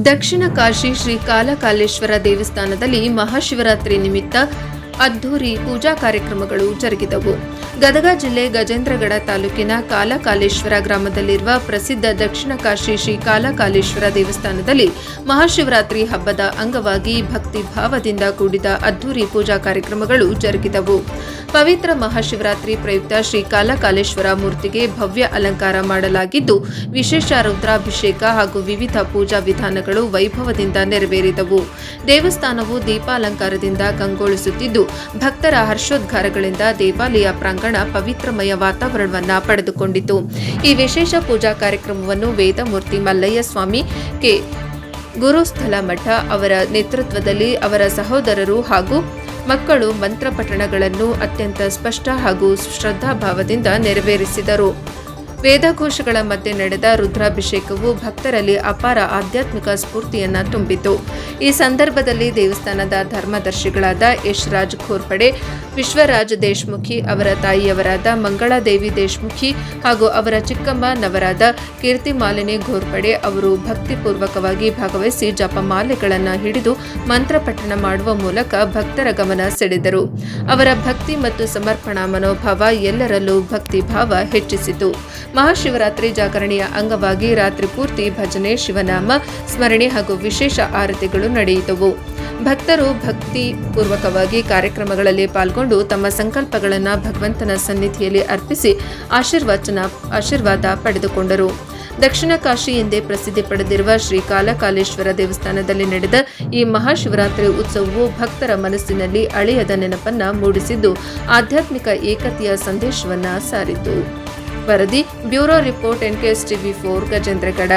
ದಕ್ಷಿಣ ಕಾಶಿ ಶ್ರೀ ಕಾಲಕಾಲೇಶ್ವರ ದೇವಸ್ಥಾನದಲ್ಲಿ ಮಹಾಶಿವರಾತ್ರಿ ನಿಮಿತ್ತ ಅದ್ಧೂರಿ ಪೂಜಾ ಕಾರ್ಯಕ್ರಮಗಳು ಜರುಗಿದವು. ಗದಗ ಜಿಲ್ಲೆ ಗಜೇಂದ್ರಗಡ ತಾಲೂಕಿನ ಕಾಲಕಾಲೇಶ್ವರ ಗ್ರಾಮದಲ್ಲಿರುವ ಪ್ರಸಿದ್ಧ ದಕ್ಷಿಣ ಕಾಶಿ ಶ್ರೀ ಕಾಲಕಾಲೇಶ್ವರ ದೇವಸ್ಥಾನದಲ್ಲಿ ಮಹಾಶಿವರಾತ್ರಿ ಹಬ್ಬದ ಅಂಗವಾಗಿ ಭಕ್ತಿ ಭಾವದಿಂದ ಕೂಡಿದ ಅದ್ಧೂರಿ ಪೂಜಾ ಕಾರ್ಯಕ್ರಮಗಳು ಜರುಗಿದವು. ಪವಿತ್ರ ಮಹಾಶಿವರಾತ್ರಿ ಪ್ರಯುಕ್ತ ಶ್ರೀ ಕಾಲಕಾಲೇಶ್ವರ ಮೂರ್ತಿಗೆ ಭವ್ಯ ಅಲಂಕಾರ ಮಾಡಲಾಗಿದ್ದು, ವಿಶೇಷ ರುದ್ರಾಭಿಷೇಕ ಹಾಗೂ ವಿವಿಧ ಪೂಜಾ ವಿಧಾನಗಳು ವೈಭವದಿಂದ ನೆರವೇರಿದವು. ದೇವಸ್ಥಾನವು ದೀಪಾಲಂಕಾರದಿಂದ ಕಂಗೊಳಿಸುತ್ತಿದ್ದು ಭಕ್ತರ ಹರ್ಷೋದ್ಗಾರಗಳಿಂದ ದೇವಾಲಯ ಪ್ರಾಂಗಣ ಪವಿತ್ರಮಯ ವಾತಾವರಣವನ್ನ ಪಡೆದುಕೊಂಡಿತು. ಈ ವಿಶೇಷ ಪೂಜಾ ಕಾರ್ಯಕ್ರಮವನ್ನು ವೇದಮೂರ್ತಿ ಮಲ್ಲಯ್ಯ ಸ್ವಾಮಿ ಕೆ. ಗುರುಸ್ಥಲ ಮಠ ಅವರ ನೇತೃತ್ವದಲ್ಲಿ ಅವರ ಸಹೋದರರು ಹಾಗೂ ಮಕ್ಕಳು ಮಂತ್ರ ಪಠಣಗಳನ್ನು ಅತ್ಯಂತ ಸ್ಪಷ್ಟ ಹಾಗೂ ಶ್ರದ್ಧಾಭಾವದಿಂದ ನೆರವೇರಿಸಿದರು. ವೇದಘೋಷಗಳ ಮಧ್ಯೆ ನಡೆದ ರುದ್ರಾಭಿಷೇಕವು ಭಕ್ತರಲ್ಲಿ ಅಪಾರ ಆಧ್ಯಾತ್ಮಿಕ ಸ್ಫೂರ್ತಿಯನ್ನ ತುಂಬಿತು. ಈ ಸಂದರ್ಭದಲ್ಲಿ ದೇವಸ್ಥಾನದ ಧರ್ಮದರ್ಶಿಗಳಾದ ಯಶ್ರಾಜ್ ಖೋರ್ಪಡೆ, ವಿಶ್ವರಾಜ್ ದೇಶ್ಮುಖಿ, ಅವರ ತಾಯಿಯವರಾದ ಮಂಗಳಾದೇವಿ ದೇಶ್ಮುಖಿ ಹಾಗೂ ಅವರ ಚಿಕ್ಕಮ್ಮ ನವರಾದ ಕೀರ್ತಿಮಾಲಿನಿ ಘೋರ್ಪಡೆ ಅವರು ಭಕ್ತಿಪೂರ್ವಕವಾಗಿ ಭಾಗವಹಿಸಿ ಜಪಮಾಲೆಗಳನ್ನು ಹಿಡಿದು ಮಂತ್ರಪಠಣ ಮಾಡುವ ಮೂಲಕ ಭಕ್ತರ ಗಮನ ಸೆಳೆದರು. ಅವರ ಭಕ್ತಿ ಮತ್ತು ಸಮರ್ಪಣಾ ಮನೋಭಾವ ಎಲ್ಲರಲ್ಲೂ ಭಕ್ತಿ ಭಾವ ಹೆಚ್ಚಿಸಿತು. ಮಹಾಶಿವರಾತ್ರಿ ಜಾಗರಣೆಯ ಅಂಗವಾಗಿ ರಾತ್ರಿ ಪೂರ್ತಿ ಭಜನೆ, ಶಿವನಾಮ, ಸ್ಮರಣೆ ಹಾಗೂ ವಿಶೇಷ ಆರತಿಗಳು ನಡೆಯಿತವು. ಭಕ್ತರು ಭಕ್ತಿ ಪೂರ್ವಕವಾಗಿ ಕಾರ್ಯಕ್ರಮಗಳಲ್ಲಿ ಪಾಲ್ಗೊಂಡು ತಮ್ಮ ಸಂಕಲ್ಪಗಳನ್ನು ಭಗವಂತನ ಸನ್ನಿಧಿಯಲ್ಲಿ ಅರ್ಪಿಸಿ ಆಶೀರ್ವಚನ, ಆಶೀರ್ವಾದ ಪಡೆದುಕೊಂಡರು. ದಕ್ಷಿಣ ಕಾಶಿ ಎಂದೇ ಪ್ರಸಿದ್ಧಿ ಪಡೆದಿರುವ ಶ್ರೀ ಕಾಲಕಾಲೇಶ್ವರ ದೇವಸ್ಥಾನದಲ್ಲಿ ನಡೆದ ಈ ಮಹಾಶಿವರಾತ್ರಿ ಉತ್ಸವವು ಭಕ್ತರ ಮನಸ್ಸಿನಲ್ಲಿ ಅಳೆಯದ ನೆನಪನ್ನ ಮೂಡಿಸಿದ್ದು, ಆಧ್ಯಾತ್ಮಿಕ ಏಕತೆಯ ಸಂದೇಶವನ್ನ ಸಾರಿತು. ವರದಿ bureau report NKS TV four Gajendragad